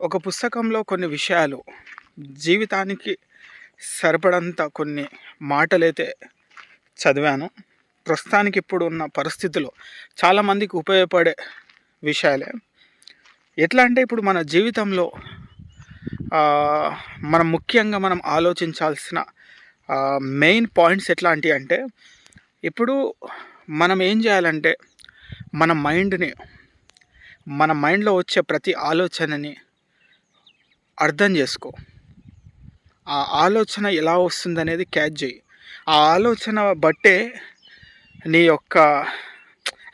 ఒక పుస్తకంలో కొన్ని విషయాలు జీవితానికి సరిపడంత కొన్ని మాటలైతే చదివాను. ప్రస్తుతానికి ఇప్పుడు ఉన్న పరిస్థితిలో చాలామందికి ఉపయోగపడే విషయాలే. ఎట్లా అంటే ఇప్పుడు మన జీవితంలో మనం ముఖ్యంగా మనం ఆలోచించాల్సిన మెయిన్ పాయింట్స్ ఎట్లాంటివి అంటే ఇప్పుడు మనం ఏం చేయాలంటే మన మైండ్ని మన మైండ్లో వచ్చే ప్రతి ఆలోచనని అర్థం చేసుకో. ఆ ఆలోచన ఎలా వస్తుంది అనేది క్యాచ్ చేయి ఆ ఆలోచన బట్టే నీ యొక్క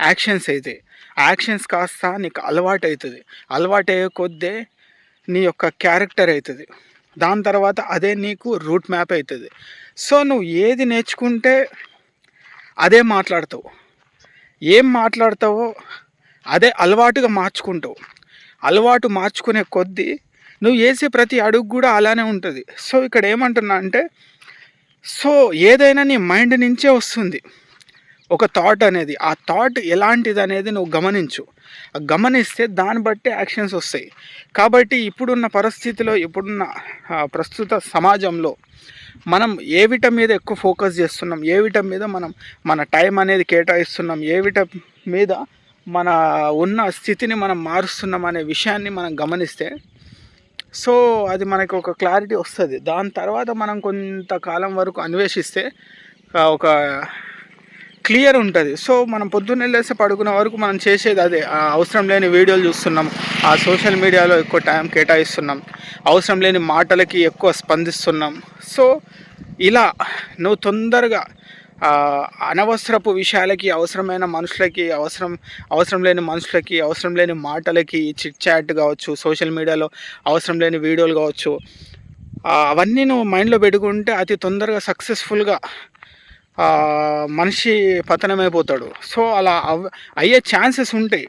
యాక్షన్స్ అవుతాయి యాక్షన్స్ కాస్త నీకు అలవాటు అవుతుంది అలవాటు అయ్యే కొద్దే నీ యొక్క క్యారెక్టర్ అవుతుంది దాని తర్వాత అదే నీకు రూట్ మ్యాప్ అవుతుంది సో నువ్వు ఏది నేర్చుకుంటే అదే మాట్లాడతావు. ఏం మాట్లాడతావో అదే అలవాటుగా మార్చుకుంటావు. అలవాటు మార్చుకునే కొద్దీ నువ్వు వేసే ప్రతి అడుగు కూడా అలానే ఉంటుంది. సో ఇక్కడ ఏమంటున్నా అంటే సో ఏదైనా నీ మైండ్ నుంచే వస్తుంది. ఒక థాట్ అనేది. ఆ థాట్ ఎలాంటిది అనేది నువ్వు గమనించు. గమనిస్తే దాన్ని బట్టి యాక్షన్స్ వస్తాయి. కాబట్టి ఇప్పుడున్న పరిస్థితిలో ఇప్పుడున్న ప్రస్తుత సమాజంలో మనం ఏ విట మీద ఎక్కువ ఫోకస్ చేస్తున్నాం? ఏ విట మీద మనం మన టైం అనేది కేటాయిస్తున్నాం? ఏ విట మీద మన ఉన్న స్థితిని మనం మారుస్తున్నాం అనే విషయాన్ని మనం గమనిస్తే సో అది మనకు ఒక క్లారిటీ వస్తుంది. దాని తర్వాత మనం కొంతకాలం వరకు అన్వేషిస్తే ఒక క్లియర్ ఉంటుంది. సో మనం పొద్దున్న లేస్తే పడుకునే వరకు మనం చేసేది అదే. అవసరం లేని వీడియోలు చూస్తున్నాం. ఆ సోషల్ మీడియాలో ఎక్కువ టైం కేటాయిస్తున్నాం. అవసరం లేని మాటలకి ఎక్కువ స్పందిస్తున్నాం. సో ఇలా నువ్వు తొందరగా అనవసరపు విషయాలకి అవసరమైన మనుషులకి అవసరం అవసరం లేని మనుషులకి అవసరం లేని మాటలకి చిట్ చాట్ కావచ్చు సోషల్ మీడియాలో అవసరం లేని వీడియోలు కావచ్చు అవన్నీ నువ్వు మైండ్లో పెట్టుకుంటే అతి తొందరగా సక్సెస్ఫుల్గా మనిషి పతనమైపోతాడు. సో అలా అయ్యే ఛాన్సెస్ ఉంటాయి.